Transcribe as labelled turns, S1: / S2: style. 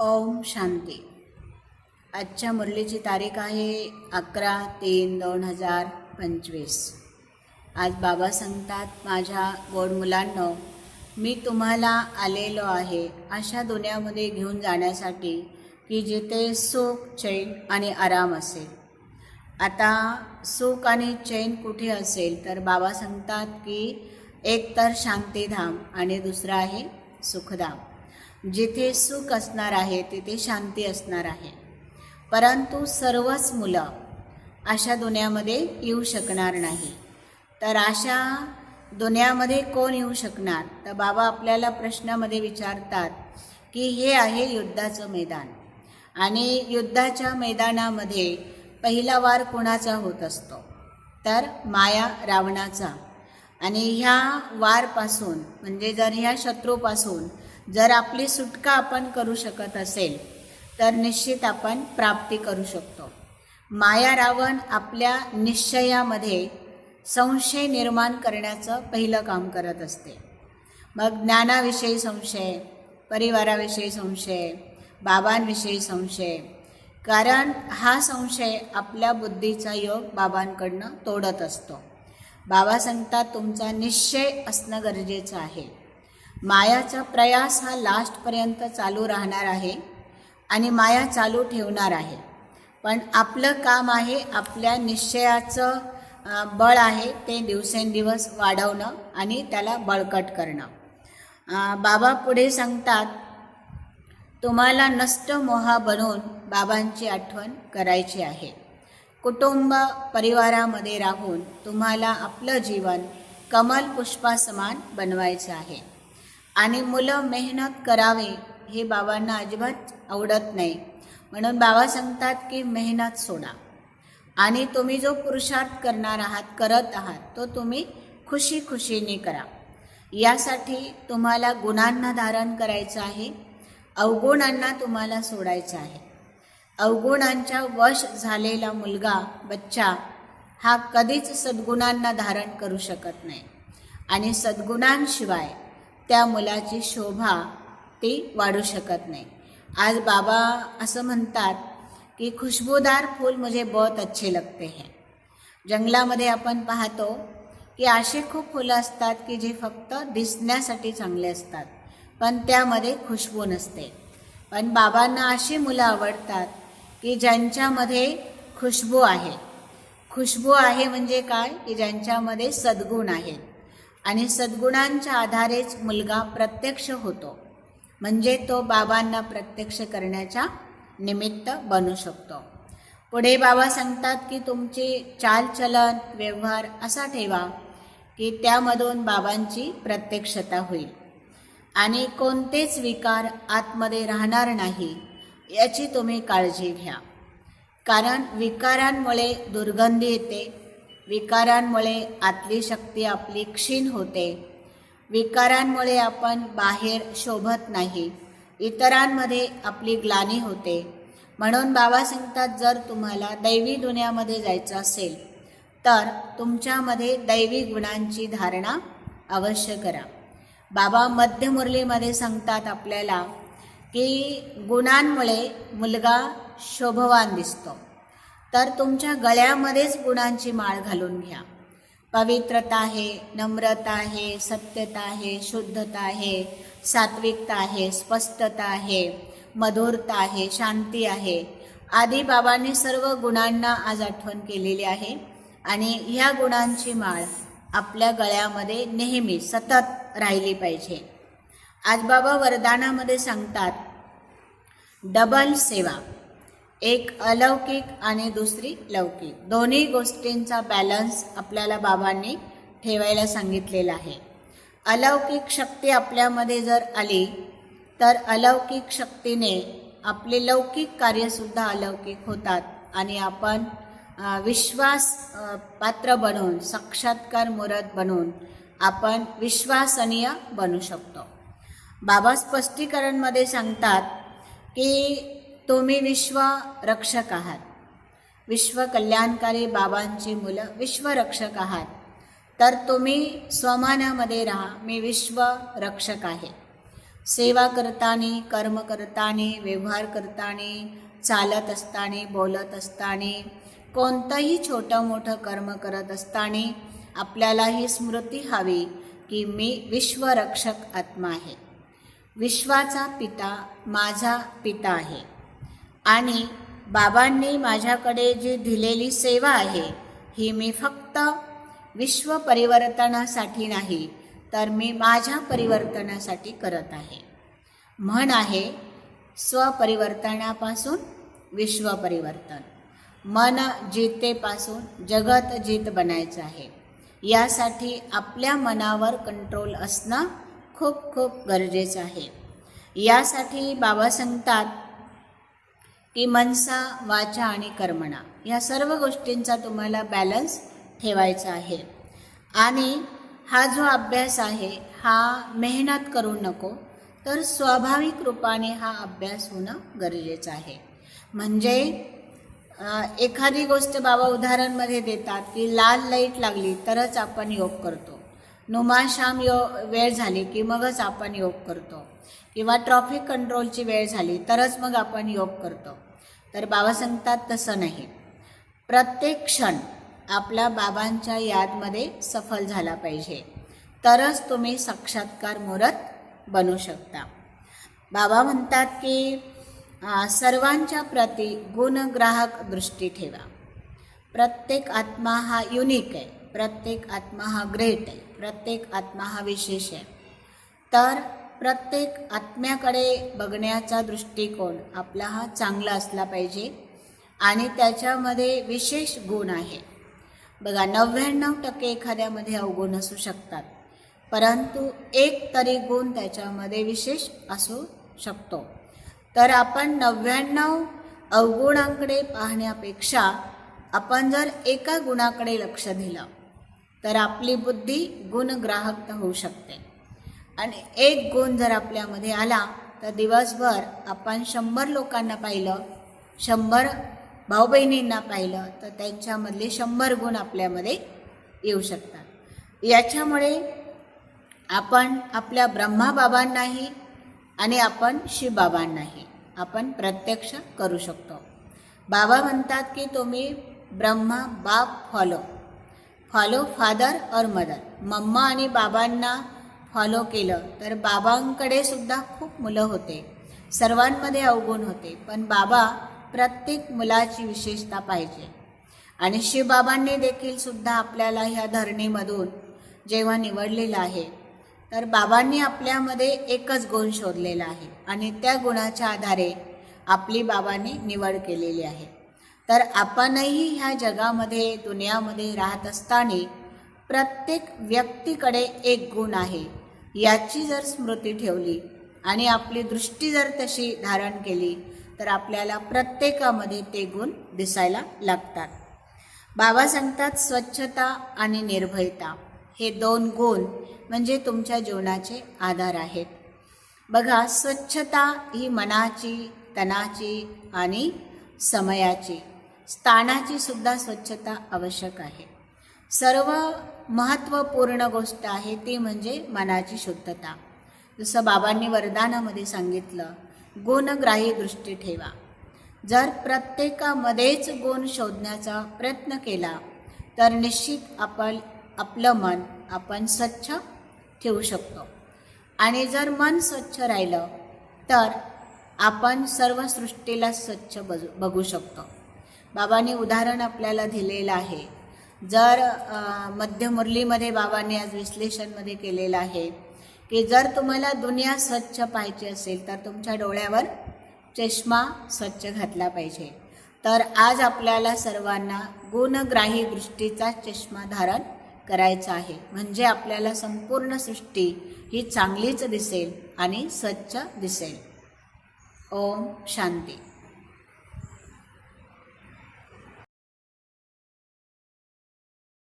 S1: ओम शांती. आजच्या मुरलीची तारीख आहे अकरा तीन दोन हजार पंचवीस. आज बाबा सांगतात माझ्या गोड मुलांनो मी तुम्हाला आलेलो आहे अशा दुनियामध्ये घेऊन जाण्यासाठी की जिथे सुख चैन आणि आराम असेल. आता सुख आणि चैन कुठे असेल? तर बाबा सांगतात की एक तर शांतीधाम आणि दुसरं आहे सुखधाम. जिथे सुख असणार आहे तिथे शांती असणार आहे. परंतु सर्वच मुलं अशा दुनियामध्ये येऊ शकणार नाही. तर अशा दुनियामध्ये कोण येऊ शकणार? तर बाबा आपल्याला प्रश्नामध्ये विचारतात की हे आहे युद्धाचं मैदान. आणि युद्धाच्या मैदानामध्ये पहिला वार कुणाचा होत असतो? तर माया रावणाचा. आणि ह्या वारपासून म्हणजे जर ह्या शत्रूपासून जर आपली सुटका आपण करू शकत असेल तर निश्चित आपण प्राप्ती करू शकतो. माया रावण आपल्या निश्चयामध्ये संशय निर्माण करण्याचं पहिलं काम करत असते. मग ज्ञानाविषयी संशय परिवाराविषयी संशय बाबांविषयी संशय कारण हा संशय आपल्या बुद्धीचा योग बाबांकडनं तोडत असतो. बाबा सांगतात तुमचा निश्चय असणं गरजेचं आहे. मायाचा प्रयास हा लास्टपर्यंत चालू राहणार आहे आणि माया चालू ठेवणार आहे. पण आपलं काम आहे आपल्या निश्चयाचं बळ आहे ते दिवसेंदिवस वाढवणं आणि त्याला बळकट करणं. बाबा पुढे सांगतात तुम्हाला नष्ट मोहा बनवून बाबांची आठवण करायची आहे. कुटुंब परिवारामध्ये राहून तुम्हाला आपलं जीवन कमल पुष्पासमान बनवायचं आहे. आणि मुलं मेहनत करावे हे बाबांना अजिबात आवडत नाही. म्हणून बाबा सांगतात की मेहनत सोडा. आणि तुम्ही जो पुरुषार्थ करणार आहात करत आहात तो तुम्ही खुशी खुशीने करा. यासाठी तुम्हाला गुणांना धारण करायचं आहे अवगुणांना तुम्हाला सोडायचं आहे. अवगुणांच्या वश झालेला मुलगा बच्चा हा कधीच सद्गुणांना धारण करू शकत नाही. आणि सद्गुणांशिवाय त्या मुलाची शोभा ती वाढू शकत नाही. आज बाबा असं म्हणतात की खुशबूदार फूल मुझे बहुत अच्छे लगते हैं. जंगलामध्ये आपण पाहतो की असे खूप फुलं असतात की जे फक्त दिसण्यासाठी चांगले असतात पण त्यामध्ये खुशबू नसते. पण बाबांना अशी मुलं आवडतात की ज्यांच्यामध्ये खुशबू आहे. खुशबू आहे म्हणजे काय? की ज्यांच्यामध्ये सद्गुण आहेत. आणि सद्गुणांच्या आधारेच मुलगा प्रत्यक्ष होतो. म्हणजे तो बाबांना प्रत्यक्ष करण्याच्या निमित्त बनू शकतो. पुढे बाबा सांगतात की तुमची चालचलन व्यवहार असा ठेवा की त्यामधून बाबांची प्रत्यक्षता होईल. आणि कोणतेच विकार आतमध्ये राहणार नाही याची तुम्ही काळजी घ्या. कारण विकारांमुळे दुर्गंधी येते विकारांमुळे आतली शक्ती आपली क्षीण होते. विकारांमुळे आपण बाहेर शोभत नाही. इतरांमध्ये आपली ग्लानी होते. म्हणून बाबा सांगतात जर तुम्हाला दैवी दुनियामध्ये जायचं असेल तर तुमच्यामध्ये दैवी गुणांची धारणा अवश्य करा. बाबा मध्यमुरलीमध्ये सांगतात आपल्याला की गुणांमुळे मुलगा शोभवान दिसतो. तर तुमच्या गळ्यामध्येच गुणांची माळ घालून घ्या. पवित्रता आहे नम्रता आहे सत्यता आहे शुद्धता आहे सात्विकता आहे स्पष्टता आहे मधुरता आहे शांती आहे. आदी बाबांनी सर्व गुणांना आज आठवण केलेली आहे आणि ह्या गुणांची माळ आपल्या गळ्यामध्ये नेहमी सतत राहिली पाहिजे. आज बाबा वरदानामध्ये सांगतात डबल सेवा. एक अलौकिक आणि दुसरी लौकिक. दोन्ही गोष्टींचा बॅलन्स आपल्याला बाबांनी ठेवायला सांगितलेला आहे. अलौकिक शक्ती आपल्यामध्ये जर आली तर अलौकिक शक्तीने आपले लौकिक कार्यसुद्धा अलौकिक होतात आणि आपण विश्वास पात्र बनून साक्षात्कार मुरत बनून आपण विश्वासनीय बनू शकतो. बाबा स्पष्टीकरणमध्ये सांगतात की तुम्ही विश्व रक्षक आहात. विश्व कल्याणकारी बाबांची मुलं विश्वरक्षक आहात. तर तुम्ही स्वमानामध्ये राहा मी विश्व रक्षक आहे. सेवा करताना कर्म करताना व्यवहार करताना चालत असताना बोलत असताना कोणतंही छोटं मोठं कर्म करत असताना आपल्याला ही स्मृती हवी की मी विश्वरक्षक आत्मा आहे. विश्वाचा पिता माझा पिता आहे. आणि बाबांनी माझ्याकडे जी दिलेली सेवा आहे ही मी फक्त विश्व परिवर्तनासाठी नाही तर मी माझ्या परिवर्तनासाठी करत आहे. म्हण आहे स्वपरिवर्तनापासून विश्व परिवर्तन. मन जितेपासून जगत जीत बनायचं आहे. यासाठी आपल्या मनावर कंट्रोल असणं खूप खूप गरजेचं आहे. यासाठी बाबा सांगतात की मनसा वाचा आणि कर्मणा या सर्व गोष्टींचा तुम्हाला बॅलन्स ठेवायचा आहे. आणि हा जो अभ्यास आहे हा मेहनत करू नको तर स्वाभाविक रूपाने हा अभ्यास होणं गरजेचं आहे. म्हणजे एखादी गोष्ट बाबा उदाहरणमध्ये देतात की लाल लाइट लागली तरच आपण योग करतो. नुमाशाम यो वेळ झाली की मगच आपण योग करतो. किंवा ट्रॉफिक कंट्रोलची वेळ झाली तरच मग आपण योग करतो. तर बाबा सांगतात तसं नाही. प्रत्येक क्षण आपला बाबांच्या यादमध्ये सफल झाला पाहिजे. तरच तुम्ही साक्षात्कार मुहूर्त बनू शकता. बाबा म्हणतात की सर्वांच्या प्रती गुणग्राहक दृष्टी ठेवा. प्रत्येक आत्मा हा युनिक आहे. प्रत्येक आत्मा हा ग्रेट आहे. प्रत्येक आत्मा हा विशेष आहे. तर प्रत्येक आत्म्याकडे बघण्याचा दृष्टिकोन आपला हा चांगला असला पाहिजे आणि त्याच्यामध्ये विशेष गुण आहे. बघा नव्याण्णव टक्के एखाद्यामध्ये अवगुण असू शकतात परंतु एक तरी गुण त्याच्यामध्ये विशेष असू शकतो. तर आपण नव्याण्णव अवगुणांकडे पाहण्यापेक्षा आपण जर एका गुणाकडे लक्ष दिलं तर आपली बुद्धी गुणग्राहक होऊ शकते. आणि एक गुण जर आपल्यामध्ये आला तर दिवसभर आपण शंभर लोकांना पाहिलं शंभर भाऊ बहिणींना पाहिलं तर त्यांच्यामधले शंभर गुण आपल्यामध्ये येऊ शकतात. याच्यामुळे आपण आपल्या ब्रह्माबाबांनाही आणि आपण शिवबाबांनाही आपण प्रत्यक्ष करू शकतो. बाबा म्हणतात की तुम्ही ब्रह्मा बाप फॉलो. फॉलो फादर और मदर. मम्मा आणि बाबांना फॉलो केलं तर बाबांकडे सुद्धा खूप मुलं होते. सर्वांमध्ये अवगुण होते पण बाबा प्रत्येक मुलाची विशेषता पाहिजे. आणि शिवबाबांनी देखील सुद्धा आपल्याला ह्या धरणीमधून जेव्हा निवडलेलं आहे तर बाबांनी आपल्यामध्ये एकच गुण शोधलेला आहे आणि त्या गुणाच्या आधारे आपली बाबांनी निवड केलेली आहे. तर आपणही ह्या जगामध्ये दुनियामध्ये राहत असताना प्रत्येक व्यक्तीकडे एक गुण आहे. याची जर स्मृती ठेवली आणि आपली दृष्टी जर तशी धारण केली तर आपल्याला प्रत्येकामध्ये ते गुण दिसायला लागतात. बाबा सांगतात स्वच्छता आणि निर्भयता हे दोन गुण म्हणजे तुमच्या जीवनाचे आधार आहेत. बघा स्वच्छता ही मनाची तनाची आणि समयाची स्थानाची सुद्धा स्वच्छता आवश्यक आहे. सर्व महत्त्वपूर्ण गोष्ट आहे ती म्हणजे मनाची शुद्धता. जसं बाबांनी वरदानामध्ये सांगितलं गुणग्राही दृष्टी ठेवा. जर प्रत्येकामध्येच गुण शोधण्याचा प्रयत्न केला तर निश्चित आपण आपलं मन आपण स्वच्छ ठेवू शकतो. आणि जर मन स्वच्छ राहिलं तर आपण सर्व सृष्टीला स्वच्छ बजू बघू शकतो. बाबांनी उदाहरण आपल्याला दिलेलं आहे. जर मध्यमुरलीमध्ये बाबांनी आज विश्लेषणमध्ये केलेलं आहे की जर तुम्हाला दुनिया स्वच्छ पाहायची असेल तर तुमच्या डोळ्यावर चष्मा स्वच्छ घातला पाहिजे. तर आज आपल्याला सर्वांना गुणग्राही दृष्टीचा चष्मा धारण करायचा आहे. म्हणजे आपल्याला संपूर्ण सृष्टी ही चांगलीच दिसेल आणि स्वच्छ दिसेल. ओम शांती.